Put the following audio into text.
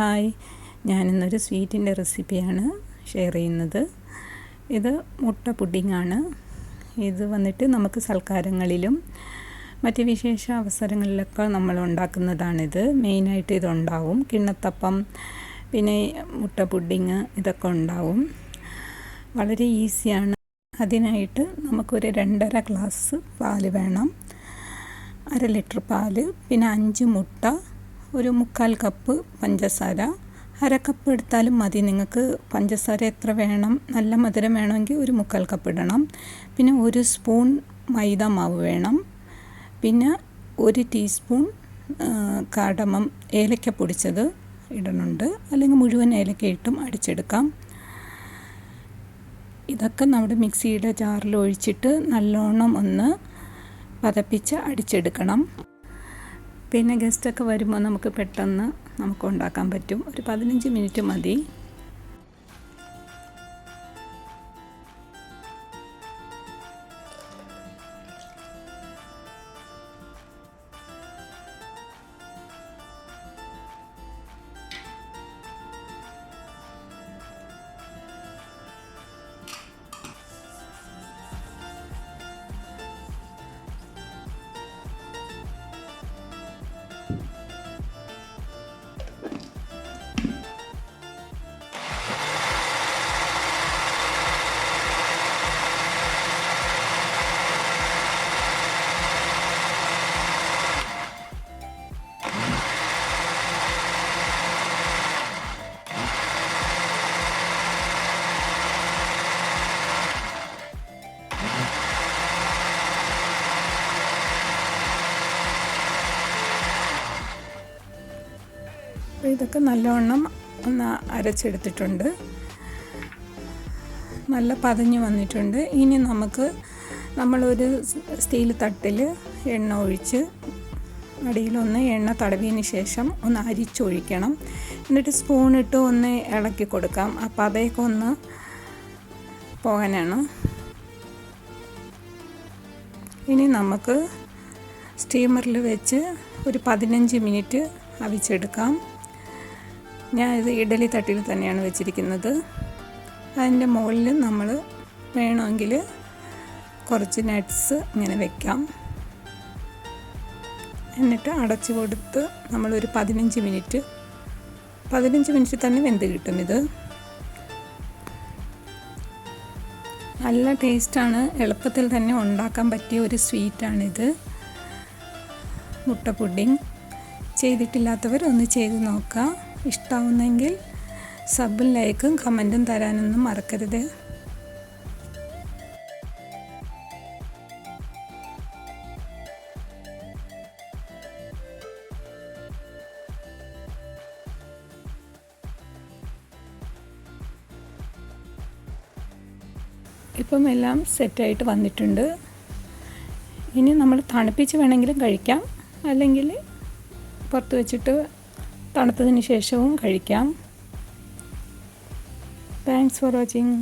Hi. ഞാനിന്നൊരു സ്വീറ്റിന്റെ റെസിപ്പിയാണ് share ചെയ്യുന്നത്. ഇത് മുട്ട പുഡിങ്ങാണ്. ഇത് വന്നിട്ട് നമുക്ക് സൽക്കാരങ്ങളിലും മറ്റ് വിശേഷ അവസരങ്ങളിലൊക്കെ നമ്മൾ ഉണ്ടാക്കുന്നതാണിത്. മെയിനായിട്ട് ഇതുണ്ടാവും. കിണ്ണത്തപ്പം പിന്നെ മുട്ട പുഡിങ് ഇതൊക്കെ ഉണ്ടാവും. വളരെ ഈസിയാണ്. അതിനായിട്ട് നമുക്കൊരു രണ്ടര ഗ്ലാസ് പാൽ വേണം. അര ലിറ്റർ പാൽ പിന്നെ അഞ്ച് മുട്ട ഒരു മുക്കാൽ കപ്പ് പഞ്ചസാര. അര കപ്പ് എടുത്താലും മതി. നിങ്ങൾക്ക് പഞ്ചസാര എത്ര വേണം? നല്ല മധുരം വേണമെങ്കിൽ ഒരു മുക്കാൽ കപ്പ് ഇടണം. പിന്നെ ഒരു സ്പൂൺ മൈദ മാവ് വേണം. പിന്നെ ഒരു ടീസ്പൂൺ കാടമം ഏലക്ക പൊടിച്ചത് ഇടണുണ്ട്. അല്ലെങ്കിൽ മുഴുവൻ ഏലക്ക ഇട്ടും അടിച്ചെടുക്കാം. ഇതൊക്കെ നമ്മുടെ മിക്സിയുടെ ജാറിൽ ഒഴിച്ചിട്ട് നല്ലോണം ഒന്ന് പതപ്പിച്ച് അടിച്ചെടുക്കണം. പിന്നെ ഗസ്റ്റൊക്കെ വരുമ്പോൾ നമുക്ക് പെട്ടെന്ന് നമുക്ക് ഉണ്ടാക്കാൻ പറ്റും. ഒരു പതിനഞ്ച് മിനിറ്റ് മതി. അപ്പോൾ ഇതൊക്കെ നല്ലവണ്ണം ഒന്ന് അരച്ചെടുത്തിട്ടുണ്ട്. നല്ല പതഞ്ഞു വന്നിട്ടുണ്ട്. ഇനി നമുക്ക് നമ്മളൊരു സ്റ്റീൽ തട്ടിൽ എണ്ണ ഒഴിച്ച് അടിയിലൊന്ന് എണ്ണ തടവിയതിന് ശേഷം ഒന്ന് അരിച്ചൊഴിക്കണം. എന്നിട്ട് സ്പൂണിട്ട് ഒന്ന് ഇളക്കി കൊടുക്കാം. അപ്പോൾ അതേക്ക് ഒന്ന് പോകാനാണ്. ഇനി നമുക്ക് സ്റ്റീമറിൽ വെച്ച് ഒരു പതിനഞ്ച് മിനിറ്റ് അവിച്ചെടുക്കാം. ഞാൻ ഇത് ഇഡലി തട്ടിൽ തന്നെയാണ് വെച്ചിരിക്കുന്നത്. അതിന്റെ മുകളിൽ നമ്മൾ വേണമെങ്കിൽ കുറച്ച് നട്ട്സ് ഇങ്ങനെ വെക്കാം. എന്നിട്ട് അടച്ചു കൊടുത്ത് നമ്മളൊരു പതിനഞ്ച് മിനിറ്റ് പതിനഞ്ച് മിനിറ്റ് തന്നെ വെന്ത് കിട്ടും ഇത്. നല്ല ടേസ്റ്റാണ്. എളുപ്പത്തിൽ തന്നെ ഉണ്ടാക്കാൻ പറ്റിയ ഒരു സ്വീറ്റാണിത്. മുട്ട പുഡിങ് ചെയ്തിട്ടില്ലാത്തവർ ഒന്ന് ചെയ്ത് നോക്കുക ഇഷ്ടമാവുന്നെങ്കിൽ സബും ലൈക്കും കമന്റും തരാനൊന്നും മറക്കരുത്. ഇപ്പം എല്ലാം സെറ്റായിട്ട് വന്നിട്ടുണ്ട്. ഇനി നമ്മൾ തണുപ്പിച്ച് വേണമെങ്കിലും കഴിക്കാം. അല്ലെങ്കിൽ പുറത്ത് വെച്ചിട്ട് തണുത്തതിന് ശേഷവും കഴിക്കാം. Thanks for watching